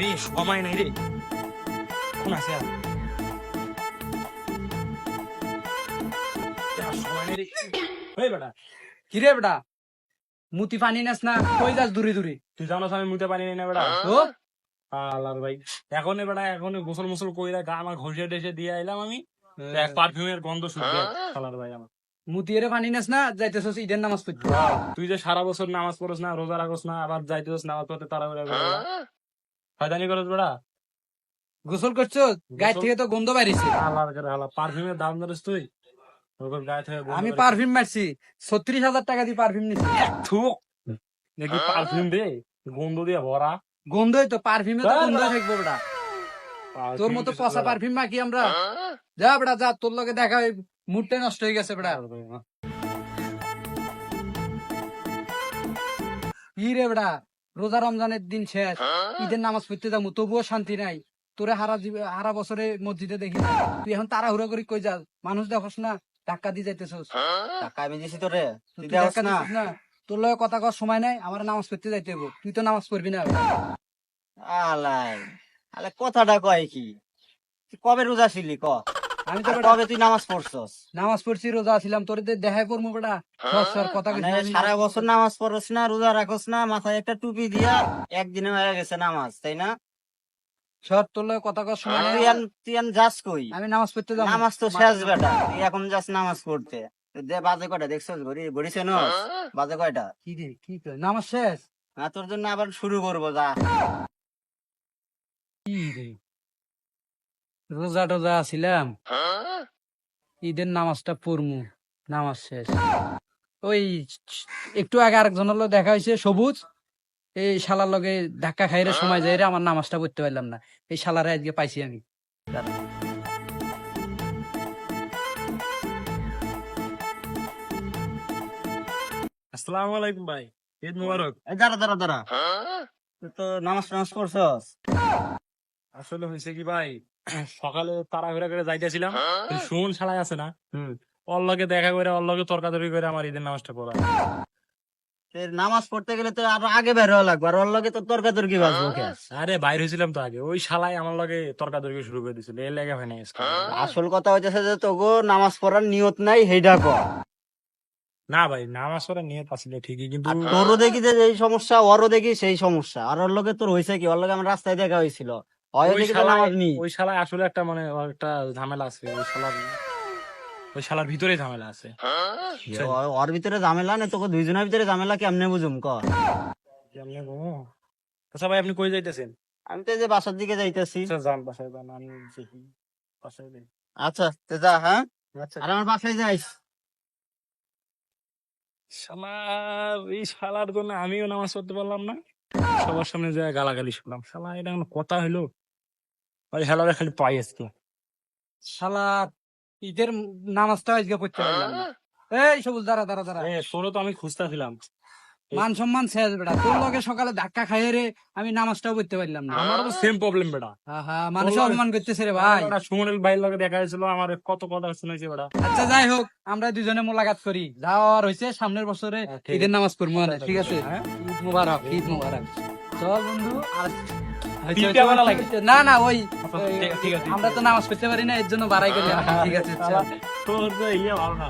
রে সময় নাই রে। কোন আছে আর? আর সময় নাই রে। ওই বেটা কিরে বেটা? মুতি পানি নাস না কই যাস দূরে দূরে? তুই জানোস আমি মুতে পারি নাই না বেটা। ও? আল্লাহর ভাই এখন বেটা এখন গোসল মোসল কইরা গা আমার ঘষে টেসে দিয়ে আইলাম আমি। এক পারফিউমের গন্ধ শুনতে। আল্লাহর ভাই আমার। মুতি এরে পানি নাস না যাইতেছস ঈদের নামাজ পড়তে। তুই যে সারা বছর নামাজ পড়স না রোজা রাখস না আবার যাইতেছস নামাজ পড়তে তারা শয়তানি করস বেটা গোসল করছ? গায়ে থেকে তো গন্ধ বাইরেছে। আল্লাহর করে আল্লাহ পারফিউমের দাম ধরিস তুই? গায়ে থেকে আমি পারফিউম মারছি। ছত্রিশ হাজার টাকা দিয়ে পারফিউম নিছি। থু। দেখি পারফিউম রে গন্ধ দিয়ে ভরা। গন্ধই তো পারফিউমে তো গন্ধ। থাকব বেটা। তোর মতো পচা পারফিউম মাখি আমরা। যা বেটা যা তোর লগে দেখা ওই মুডটাই নষ্ট হয়ে গেছে বেটা। কি রে বেটা রোজা রমজানের দিন শেষ। ঈদের নামাজ পড়তে যাব তবুও শান্তি নাই। তোরে হারা হারা বছরে মসজিদে দেখি তুই এখন তাড়াহুড়া করে কই যাস? মানুষ দেখোস না ধাক্কা দিয়ে যাইতেছস। টাকা আমি দিছি তোরে। ধাক্কা না। দিছিস না? তোর লগে কথা কর সময় নাই আমার নামাজ পড়তে যাইতে হইব। তুই তো নামাজ পড়বি না। আলাই আলে কথাটা কয় কি? কবে রোজা ছিলি? ক? আমি তো কবে তুই নামাজ পড়ছস? নামাজ পড়ছি রোজা ছিলাম তোর দেখাই পড়ব বেটা। সর সর কথা কইছিস মানে সারা বছর নামাজ পড়ছ না রোজা রাখস না মাথায় একটা টুপি দিয়া একদিনে হয়ে গেছে নামাজ তাই না? সর তোর লগে কথা কর তুই তুই যাস কই? আমি নামাজ পড়তে যাব। নামাজ তো শেষ বেটা তুই এখন যাস নামাজ পড়তে। দে বাজে কয়টা দেখছস ঘড়ি ঘড়ি চেনস বাজে কয়টা? কি রে কি কর নামাজ শেষ? না তোর জন্য আবার শুরু করব যা। কি রে? রোজা টোজা ছিলাম ঈদের নামাজটা পড়মু। নামাজ শেষ। ওই একটু আগে আরেকজনের লগে দেখা হয়েছে সবুজ। এই শালার লগে ধাক্কা খাইরে সময় যাই রে আমার নামাজটা পড়তে পারলাম না। এই শালারে আজকে পাইছি আমি। আসসালামু আলাইকুম ভাই ঈদ মুবারক। দাঁড়া দাঁড়া দাঁড়া। তুই তো নামাজ টামাজ পড়ছস? আসলে হয়েছে কি ভাই সকালে তাড়াহুড়া করে যাইতেছিলাম। ওই শুন ছাড়াই আছে না। ওর লগে দেখা করে ওর লগে তর্কাতর্কি করে আমার ঈদের নামাজটা পড়া। নামাজ পড়তে গেলে তো আরও আগে বের হওয়া লাগবে আর ওর লগে তো তর্কাতর্কি বাজবো আরে বাইরে হয়েছিলাম তো আগে। ওই শালাই আমার লগে তর্কাতর্কি শুরু করে দিছিল এর লেগে হয় না আসল কথা হইতেছে যে তোগো নামাজ পড়ার নিয়ত নাই হেইডা ক না ভাই নামাজ পড়া নিয়ে আসলে ঠিকই কিন্তু তোরও দেখি যে এই সমস্যা ওরও দেখি সেই সমস্যা। আর ওর লগে তোর হইছে কি? ওর লগে আমার রাস্তায় দেখা হয়েছিল। হয় ওই আসলে একটা মানে একটা ঝামেলা আছে ওই শালার ওই শালার ভিতরে ঝামেলা আছে। ওর ভিতরে ঝামেলা নেই তোকে দুইজনের ভিতরে ঝামেলা কেমনে বুঝুম ক? কেমনে? আচ্ছা ভাই আপনি কই যাইতেছেন? আমি তো যে বাসার দিকে যাইতেছি। আচ্ছা যান বাসায় যান আমি বাসায় যাই। আচ্ছা তে যা হ্যাঁ? আচ্ছা। আর আমার বাসায় যাইস। শালা এই শালার জন্য আমিও নামাজ পড়তে পারলাম না। সবার সামনে যায় গালাগালি শুনলাম। শালা এটা কথা হইল? ওই খালি পাই আজকে। শালা ঈদের নামাজটা আজকে পড়তে পারলাম না এই সবুজ দাঁড়া দাঁড়া দাঁড়া। এ, তোরও তো আমি খুঁজতেছিলাম মান সম্মান শেষ বেটা। তোর লগে সকালে ধাক্কা খাইয়ে রে আমি নামাজটাও পড়তে পারলাম না। আমারও সেম প্রবলেম বেটা। আহা মানুষ অপমান করতেছে রে ভাই। সুমনের ভাইয়ের লগে দেখা হয়েছিল আমার কত কথা শুনেছি বেটা। আচ্ছা যাই হোক আমরা দুজনে মোলাকাত করি। যাওয়ার হয়েছে সামনের বছরে হ্যাঁ, ঈদের নামাজ পড়ব ঠিক আছে? হ্যাঁ? ঈদ মুবারক ঈদ মুবারক। চল বন্ধু আর তিনটা বানা লাগে। না না ওই আচ্ছা, আমরা তো নামাজ পড়তে পারি না এর জন্য বাড়াই করি। ঠিক আছে আচ্ছা। তোর ইয়ে ভালো না।